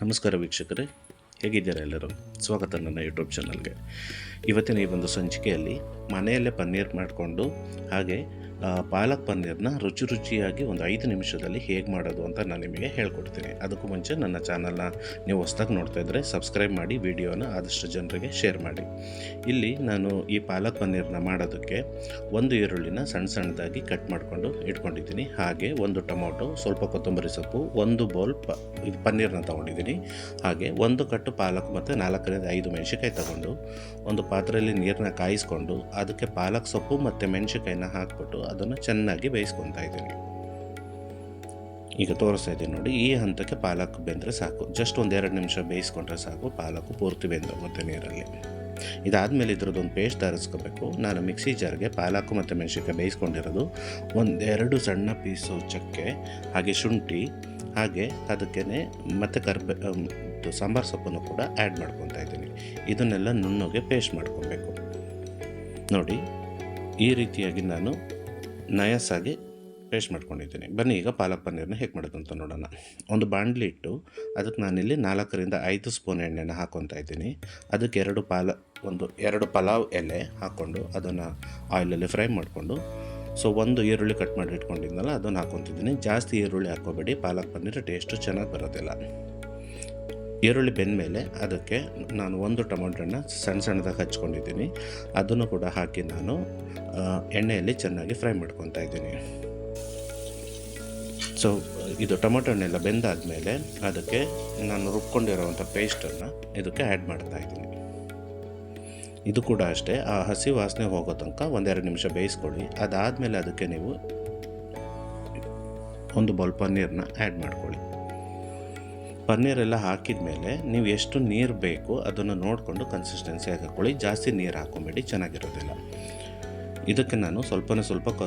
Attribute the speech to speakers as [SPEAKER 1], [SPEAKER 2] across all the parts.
[SPEAKER 1] ನಮಸ್ಕಾರ ವೀಕ್ಷಕರೇ, ಹೇಗಿದ್ದೀರಾ ಎಲ್ಲರೂ? ಸ್ವಾಗತ ನನ್ನ ಯೂಟ್ಯೂಬ್ ಚಾನಲ್ಗೆ ಇವತ್ತಿನ ಈ ಒಂದು ಸಂಚಿಕೆಯಲ್ಲಿ ಮನೆಯಲ್ಲೇ ಪನ್ನೀರ್ ಮಾಡಿಕೊಂಡು ಹಾಗೆ ಪಾಲಕ್ ಪನ್ನೀರ್ನ ರುಚಿ ರುಚಿಯಾಗಿ ಒಂದು ಐದು ನಿಮಿಷದಲ್ಲಿ ಹೇಗೆ ಮಾಡೋದು ಅಂತ ನಾನು ನಿಮಗೆ ಹೇಳ್ಕೊಡ್ತೀನಿ. ಅದಕ್ಕೂ ಮುಂಚೆ ನನ್ನ ಚಾನಲ್ನ ನೀವು ಹೊಸ್ದಾಗಿ ನೋಡ್ತಾ ಇದ್ದರೆ ಸಬ್ಸ್ಕ್ರೈಬ್ ಮಾಡಿ ವಿಡಿಯೋನ ಆದಷ್ಟು ಜನರಿಗೆ ಶೇರ್ ಮಾಡಿ. ಇಲ್ಲಿ ನಾನು ಈ ಪಾಲಕ್ ಪನ್ನೀರ್ನ ಮಾಡೋದಕ್ಕೆ ಒಂದು ಈರುಳ್ಳಿನ ಸಣ್ಣ ಸಣ್ಣದಾಗಿ ಕಟ್ ಮಾಡಿಕೊಂಡು ಇಟ್ಕೊಂಡಿದ್ದೀನಿ. ಹಾಗೆ ಒಂದು ಟೊಮೊಟೊ, ಸ್ವಲ್ಪ ಕೊತ್ತಂಬರಿ ಸೊಪ್ಪು, ಒಂದು ಬೌಲ್ ಪ, ಇದು ಪನ್ನೀರ್ನ ತೊಗೊಂಡಿದ್ದೀನಿ. ಹಾಗೆ ಒಂದು ಕಟ್ಟು ಪಾಲಕ್ ಮತ್ತು ನಾಲ್ಕರಿಂದ ಐದು ಮೆಣಸಿಕಾಯಿ ತಗೊಂಡು ಒಂದು ಪಾತ್ರೆಯಲ್ಲಿ ನೀರನ್ನ ಕಾಯಿಸ್ಕೊಂಡು ಅದಕ್ಕೆ ಪಾಲಕ್ ಸೊಪ್ಪು ಮತ್ತು ಮೆಣಸಿಕಾಯಿನ ಹಾಕ್ಬಿಟ್ಟು ಅದನ್ನು ಚೆನ್ನಾಗಿ ಬೇಯಿಸ್ಕೊತಾ ಇದ್ದೀನಿ. ಈಗ ತೋರಿಸ್ತಾ ಇದ್ದೀನಿ ನೋಡಿ, ಈ ಹಂತಕ್ಕೆ ಪಾಲಕ್ ಬೆಂದರೆ ಸಾಕು. ಜಸ್ಟ್ ಒಂದು ಎರಡು ನಿಮಿಷ ಬೇಯಿಸ್ಕೊಂಡ್ರೆ ಸಾಕು, ಪಾಲಕು ಪೂರ್ತಿ ಬೆಂದೋಗುತ್ತೆ ನೀರಲ್ಲಿ. ಇದಾದಮೇಲೆ ಇದ್ರದ್ದೊಂದು ಪೇಸ್ಟ್ ತರಿಸ್ಕೋಬೇಕು ನಾನು ಮಿಕ್ಸಿ ಜಾರ್ಗೆ ಪಾಲಕು ಮತ್ತು ಮೆಣಸಿನ್ಕಾಯಿ ಬೇಯಿಸ್ಕೊಂಡಿರೋದು. ಒಂದೆರಡು ಸಣ್ಣ ಪೀಸು ಚಕ್ಕೆ, ಹಾಗೆ ಶುಂಠಿ, ಹಾಗೆ ಅದಕ್ಕೆ ಮತ್ತು ಕರ್ಬೆ ಸಾಂಬಾರು ಸೊಪ್ಪನ್ನು ಕೂಡ ಆ್ಯಡ್ ಮಾಡ್ಕೊತಾ ಇದ್ದೀನಿ. ಇದನ್ನೆಲ್ಲ ನುಣ್ಣಗೆ ಪೇಸ್ಟ್ ಮಾಡ್ಕೊಬೇಕು ನೋಡಿ, ಈ ರೀತಿಯಾಗಿ ನಾನು ನಯಸ್ಸಾಗಿ ಪೇಸ್ಟ್ ಮಾಡ್ಕೊಂಡಿದ್ದೀನಿ. ಬನ್ನಿ, ಈಗ ಪಾಲಕ್ ಪನ್ನೀರನ್ನ ಹೇಗೆ ಮಾಡೋದು ಅಂತ ನೋಡೋಣ. ಒಂದು ಬಾಣಲಿ ಇಟ್ಟು ಅದಕ್ಕೆ ನಾನಿಲ್ಲಿ ನಾಲ್ಕರಿಂದ ಐದು ಸ್ಪೂನ್ ಎಣ್ಣೆನ ಹಾಕ್ಕೊತಾ ಇದ್ದೀನಿ. ಅದಕ್ಕೆ ಎರಡು ಪಾಲ, ಒಂದು ಎರಡು ಪಲಾವ್ ಎಲೆ ಹಾಕ್ಕೊಂಡು ಅದನ್ನು ಆಯಿಲಲ್ಲಿ ಫ್ರೈ ಮಾಡಿಕೊಂಡು, ಸೊ ಒಂದು ಈರುಳ್ಳಿ ಕಟ್ ಮಾಡಿ ಇಟ್ಕೊಂಡಿದ್ನಲ್ಲ, ಅದನ್ನು ಹಾಕ್ಕೊತಿದ್ದೀನಿ ಜಾಸ್ತಿ ಈರುಳ್ಳಿ ಹಾಕೋಬೇಡಿ ಪಾಲಕ್ ಪನ್ನೀರ್ ಟೇಸ್ಟು ಚೆನ್ನಾಗಿ ಬರೋದಿಲ್ಲ. ಈರುಳ್ಳಿ ಬೆಂದಮೇಲೆ ಅದಕ್ಕೆ ನಾನು ಒಂದು ಟೊಮೊಟೊನ ಸಣ್ಣ ಸಣ್ಣದಾಗಿ ಹಚ್ಕೊಂಡಿದ್ದೀನಿ. ಅದನ್ನು ಕೂಡ ಹಾಕಿ ನಾನು ಎಣ್ಣೆಯಲ್ಲಿ ಚೆನ್ನಾಗಿ ಫ್ರೈ ಮಾಡ್ಕೊತಾ ಇದ್ದೀನಿ. ಸೊ ಇದು ಟೊಮೊಟೊನೆಲ್ಲ ಬೆಂದಾದಮೇಲೆ ಅದಕ್ಕೆ ನಾನು ರುಬ್ಕೊಂಡಿರೋವಂಥ ಪೇಸ್ಟನ್ನು ಇದಕ್ಕೆ ಆ್ಯಡ್ ಮಾಡ್ತಾ ಇದ್ದೀನಿ. ಇದು ಕೂಡ ಅಷ್ಟೇ, ಆ ಹಸಿ ವಾಸನೆ ಹೋಗೋ ತನಕ ಒಂದೆರಡು ನಿಮಿಷ ಬೇಯಿಸ್ಕೊಳ್ಳಿ. ಅದಾದಮೇಲೆ ಅದಕ್ಕೆ ನೀವು ಒಂದು ಬೌಲ್ ಪನ್ನೀರನ್ನ ಆ್ಯಡ್ ಮಾಡ್ಕೊಳ್ಳಿ. ಪನ್ನೀರೆಲ್ಲ ಹಾಕಿದ ಮೇಲೆ ನೀವು ಎಷ್ಟು ನೀರು ಬೇಕು ಅದನ್ನು ನೋಡಿಕೊಂಡು ಕನ್ಸಿಸ್ಟೆನ್ಸಿ ಹಾಕೊಳ್ಳಿ. ಜಾಸ್ತಿ ನೀರು ಹಾಕೊಂಬೇಡಿ, ಚೆನ್ನಾಗಿರೋದಿಲ್ಲ. ಇದಕ್ಕೆ ನಾನು ಸ್ವಲ್ಪನೇ ಸ್ವಲ್ಪ ಕ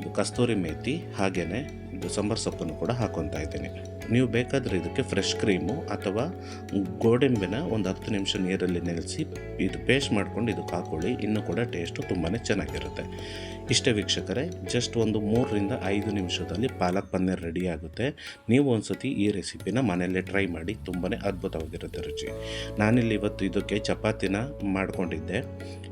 [SPEAKER 1] ಇದು ಕಸ್ತೂರಿ ಮೇಥಿ ಹಾಗೆಯೇ ಇದು ಸಾಂಬಾರು ಸೊಪ್ಪನ್ನು ಕೂಡ ಹಾಕೊತಾ ಇದ್ದೀನಿ. ನೀವು ಬೇಕಾದರೆ ಇದಕ್ಕೆ ಫ್ರೆಶ್ ಕ್ರೀಮು ಅಥವಾ ಗೋಡಂಬಿನ ಒಂದು ಹತ್ತು ನಿಮಿಷ ನೀರಲ್ಲಿ ನೆನೆಸಿ ಇದು ಪೇಸ್ಟ್ ಮಾಡ್ಕೊಂಡು ಇದಕ್ಕೆ ಹಾಕ್ಕೊಳ್ಳಿ ಇನ್ನೂ ಕೂಡ ಟೇಸ್ಟು ತುಂಬಾ ಚೆನ್ನಾಗಿರುತ್ತೆ. ಇಷ್ಟೇ ವೀಕ್ಷಕರೇ ಜಸ್ಟ್ ಒಂದು ಮೂರರಿಂದ ಐದು ನಿಮಿಷದಲ್ಲಿ ಪಾಲಕ್ ಪನ್ನೀರ್ ರೆಡಿ ಆಗುತ್ತೆ. ನೀವು ಒಂದ್ಸತಿ ಈ ರೆಸಿಪಿನ ಮನೆಯಲ್ಲೇ ಟ್ರೈ ಮಾಡಿ ತುಂಬಾ ಅದ್ಭುತವಾಗಿರುತ್ತೆ ರುಚಿ. ನಾನಿಲ್ಲಿ ಇವತ್ತು ಇದಕ್ಕೆ ಚಪಾತಿನ ಮಾಡಿಕೊಂಡಿದ್ದೆ.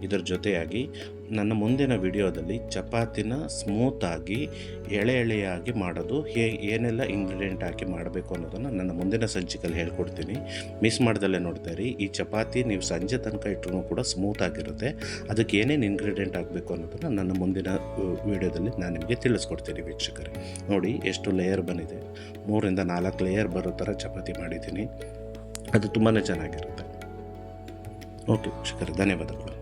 [SPEAKER 1] ಇದರ ಜೊತೆಯಾಗಿ ನನ್ನ ಮುಂದಿನ ವಿಡಿಯೋದಲ್ಲಿ ಚಪಾತಿನ ಸ್ಮೂತಾಗಿ ಎಳೆ ಎಳೆಯಾಗಿ ಮಾಡೋದು, ಹೇ, ಏನೆಲ್ಲ ಇಂಗ್ರೀಡಿಯೆಂಟ್ ಹಾಕಿ ಮಾಡಬೇಕು ಅನ್ನೋದನ್ನು ನನ್ನ ಮುಂದಿನ ಸಂಚಿಕಲ್ಲಿ ಹೇಳ್ಕೊಡ್ತೀನಿ. ಮಿಸ್ ಮಾಡ್ದಲ್ಲೇ ನೋಡ್ತಾ ಇರಿ. ಈ ಚಪಾತಿ ನೀವು ಸಂಜೆ ತನಕ ಇಟ್ಟರು ಕೂಡ ಸ್ಮೂತ್ ಆಗಿರುತ್ತೆ. ಅದಕ್ಕೆ ಏನೇನು ಇಂಗ್ರೀಡಿಯೆಂಟ್ ಆಗಬೇಕು ಅನ್ನೋದನ್ನು ನನ್ನ ಮುಂದಿನ ವಿಡಿಯೋದಲ್ಲಿ ನಾನು ನಿಮಗೆ ತಿಳಿಸ್ಕೊಡ್ತೀನಿ ವೀಕ್ಷಕರೇ. ನೋಡಿ, ಎಷ್ಟು ಲೇಯರ್ ಬಂದಿದೆ. ಮೂರಿಂದ ನಾಲ್ಕು ಲೇಯರ್ ಬರೋ ಥರ ಚಪಾತಿ ಮಾಡಿದ್ದೀನಿ. ಅದು ತುಂಬಾ ಚೆನ್ನಾಗಿರುತ್ತೆ. ಓಕೆ ವೀಕ್ಷಕರೇ, ಧನ್ಯವಾದಗಳು.